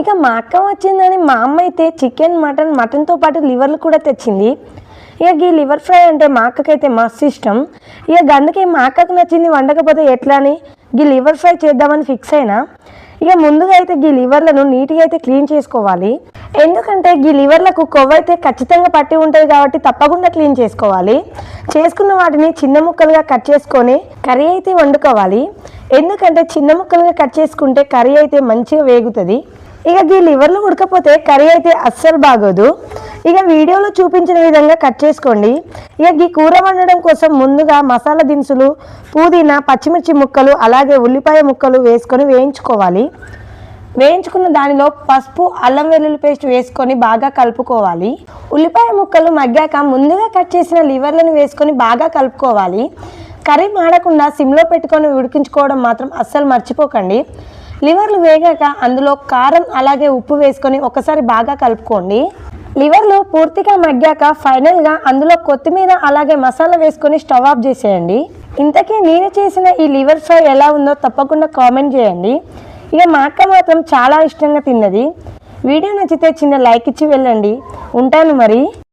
ఇక మా అక్క వచ్చిందని మా అమ్మ అయితే చికెన్ మటన్ మటన్తో పాటు లివర్లు కూడా తెచ్చింది. ఇక ఈ లివర్ ఫ్రై అంటే మా అక్కకైతే మస్తు ఇష్టం. ఇక అందుకే మా అక్కకు నచ్చింది వండకపోతే ఎట్లా అని ఈ లివర్ ఫ్రై చేద్దామని ఫిక్స్ అయినా. ఇక ముందుగా అయితే ఈ లివర్లను నీట్గా అయితే క్లీన్ చేసుకోవాలి. ఎందుకంటే ఈ లివర్లకు కొవ్వు అయితే ఖచ్చితంగా పట్టి ఉంటుంది కాబట్టి తప్పకుండా క్లీన్ చేసుకోవాలి. చేసుకున్న వాటిని చిన్న ముక్కలుగా కట్ చేసుకొని కర్రీ అయితే వండుకోవాలి. ఎందుకంటే చిన్న ముక్కలుగా కట్ చేసుకుంటే కర్రీ అయితే మంచిగా వేగుతుంది. ఇక ఈ లివర్లు ఉడకపోతే కర్రీ అయితే అస్సలు బాగోదు. ఇక వీడియోలో చూపించిన విధంగా కట్ చేసుకోండి. ఇక ఈ కూర వండడం కోసం ముందుగా మసాలా దినుసులు పుదీనా పచ్చిమిర్చి ముక్కలు అలాగే ఉల్లిపాయ ముక్కలు వేసుకొని వేయించుకోవాలి. వేయించుకున్న దానిలో పసుపు అల్లం వెల్లుల్లి పేస్ట్ వేసుకొని బాగా కలుపుకోవాలి. ఉల్లిపాయ ముక్కలు మగ్గాక ముందుగా కట్ చేసిన లివర్లను వేసుకొని బాగా కలుపుకోవాలి. కర్రీ మాడకుండా సిమ్లో పెట్టుకొని ఉడికించుకోవడం మాత్రం అస్సలు మర్చిపోకండి. లివర్లు వేగాక అందులో కారం అలాగే ఉప్పు వేసుకొని ఒకసారి బాగా కలుపుకోండి. లివర్లు పూర్తిగా మగ్గాక ఫైనల్గా అందులో కొత్తిమీర అలాగే మసాలా వేసుకొని స్టవ్ ఆఫ్ చేసేయండి. ఇంతకీ నేను చేసిన ఈ లివర్ ఫ్రై ఎలా ఉందో తప్పకుండా కామెంట్ చేయండి. ఇక మా అక్క మాత్రం చాలా ఇష్టంగా తిన్నది. వీడియో నచ్చితే చిన్న లైక్ ఇచ్చి వెళ్ళండి. ఉంటాను మరి.